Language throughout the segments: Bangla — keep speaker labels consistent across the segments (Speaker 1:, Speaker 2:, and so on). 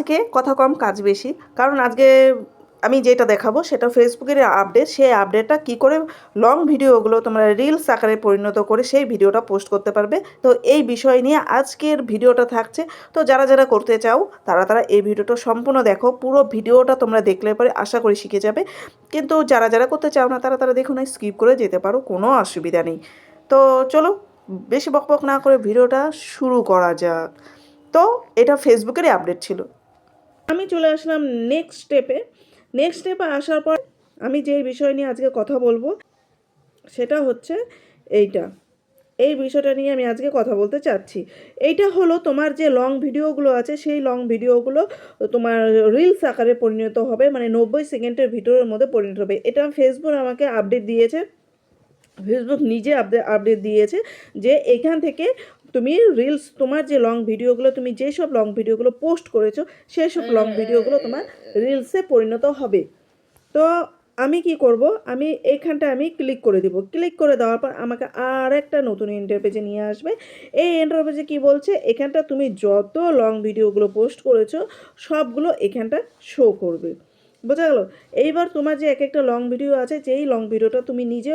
Speaker 1: আজকে কথা কম, কাজ বেশি। কারণ আজকে আমি যেটা দেখাবো সেটা ফেসবুকের আপডেট সেই আপডেটটা কি করে লং ভিডিওগুলো তোমরা রিলস আকারে পরিণত করে সেই ভিডিওটা পোস্ট করতে পারবে। তো এই বিষয় নিয়ে আজকের ভিডিওটা থাকছে। তো যারা যারা করতে চাও, তারা তারা এই ভিডিওটা সম্পূর্ণ দেখো। পুরো ভিডিওটা তোমরা দেখলে পরে আশা করি শিখে যাবে। কিন্তু যারা যারা করতে চাও না, তারা তারা দেখো না স্কিপ করে যেতে পারো, কোনো অসুবিধা নেই। তো চলো, বেশি বকবক না করে ভিডিওটা শুরু করা যাক। তো এটা ফেসবুকেরই আপডেট ছিল। আমি চলে আসলাম নেক্সট স্টেপে নেক্সট স্টেপে আসার পর আমি যে বিষয় নিয়ে আজকে কথা বলব, সেটা হচ্ছে এইটা। এই বিষয়টা নিয়ে আমি আজকে কথা বলতে চাচ্ছি। এইটা হলো তোমার যে লং ভিডিওগুলো আছে, সেই লং ভিডিওগুলো তোমার রিলস আকারে পরিণত হবে মানে নব্বই সেকেন্ডের ভিডিওর মধ্যে পরিণত হবে। এটা ফেসবুক আমাকে আপডেট দিয়েছে। ফেসবুক নিজে আপডেট দিয়েছে যে এখান থেকে তুমি রিলস তোমার যে লং ভিডিওগুলো তুমি যেসব লং ভিডিওগুলো পোস্ট করেছ সেই সব লং ভিডিওগুলো তোমার রিলসে পরিণত হবে। তো আমি কি করব? আমি এইখানটা আমি ক্লিক করে দিব। ক্লিক করে দেওয়ার পর আমাকে আর একটা নতুন ইন্টারপেজে নিয়ে আসবে। এই ইন্টারপেজে কি বলছে? এখানটা তুমি যত লং ভিডিওগুলো পোস্ট করেছ সবগুলো এখানটা শো করবে। বোঝা গেল? এইবার তোমার যে এক একটা লং ভিডিও আছে, যেই লং ভিডিওটা তুমি নিজে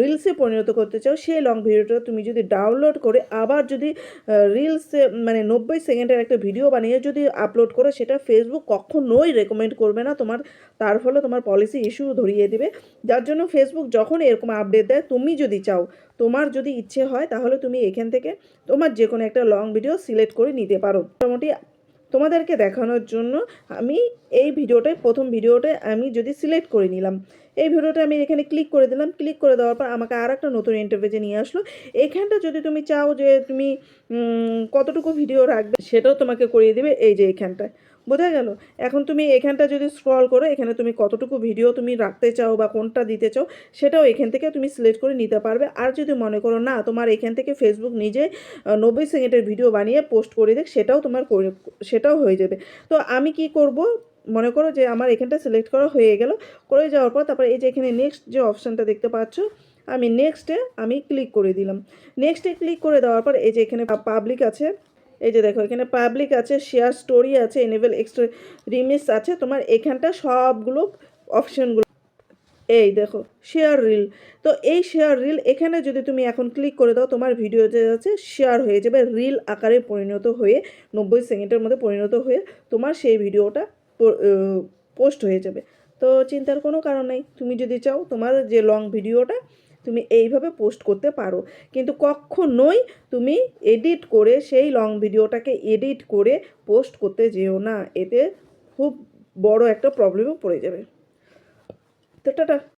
Speaker 1: রিলসে পরিণত করতে চাও, সেই লং ভিডিওটা তুমি যদি ডাউনলোড করে আবার যদি রিলসে মানে নব্বই সেকেন্ডের একটা ভিডিও বানিয়ে যদি আপলোড করো, সেটা ফেসবুক কখনোই রেকমেন্ড করবে না। তোমার, তার ফলে তোমার পলিসি ইস্যু ধরিয়ে দেবে। যার জন্য ফেসবুক যখন এরকম আপডেট দেয়, তুমি যদি চাও, তোমার যদি ইচ্ছে হয়, তাহলে তুমি এখান থেকে তোমার যে কোনো একটা লং ভিডিও সিলেক্ট করে নিতে পারো। মোটামুটি তোমাদেরকে দেখানোর জন্য আমি এই ভিডিওটাই, প্রথম ভিডিওটায় আমি যদি সিলেক্ট করে নিলাম। এই ভিডিওটা আমি এখানে ক্লিক করে দিলাম। ক্লিক করে দেওয়ার পর আমাকে আর একটা নতুন ইন্টারভিউজে নিয়ে আসলো। এখানটা যদি তুমি চাও যে তুমি কতটুকু ভিডিও রাখবে, সেটাও তোমাকে করিয়ে দেবে এই যে এখানটায়। বোঝা গেল? এখন তুমি এখানটা যদি স্ক্রল করো, এখানে তুমি কতটুকু ভিডিও তুমি রাখতে চাও বা কোনটা দিতে চাও, সেটাও এখান থেকে তুমি সিলেক্ট করে নিতে পারবে। আর যদি মনে করো না, তোমার এখান থেকে ফেসবুক নিজে নব্বই সেকেন্ডের ভিডিও বানিয়ে পোস্ট করে দেখ, সেটাও তোমার সেটাও হয়ে যাবে। তো আমি কি করব? মনে করো যে আমার এখানটা সিলেক্ট করা হয়ে গেল। করে যাওয়ার পর তারপরে এই যে এখানে নেক্সট যে অপশানটা দেখতে পাচ্ছ, আমি নেক্সটে আমি ক্লিক করে দিলাম। নেক্সটে ক্লিক করে দেওয়ার পর এই যে এখানে পাবলিক আছে এই যে দেখো, এখানে পাবলিক আছে শেয়ার স্টোরি আছে এনেবেল এক্সট্রা রিমিক্স আছে, তোমার এখানটা সবগুলো অপশানগুলো এই দেখো শেয়ার রিল তো এই শেয়ার রিল এখানে যদি তুমি এখন ক্লিক করে দাও, তোমার ভিডিও যে আছে শেয়ার হয়ে যাবে রিল আকারে পরিণত হয়ে, নব্বই সেকেন্ডের মধ্যে পরিণত হয়ে, তোমার সেই ভিডিওটা পোস্ট হয়ে যাবে। তো চিন্তার কোনো কারণ নেই, তুমি যদি চাও, তোমার যে লং ভিডিওটা তুমি এইভাবে পোস্ট করতে পারো। কিন্তু কখনোই তুমি এডিট করে সেই লং ভিডিওটাকে এডিট করে পোস্ট করতে যেও না। এতে খুব বড় একটা প্রবলেমও পড়ে যাবে। তো টাটা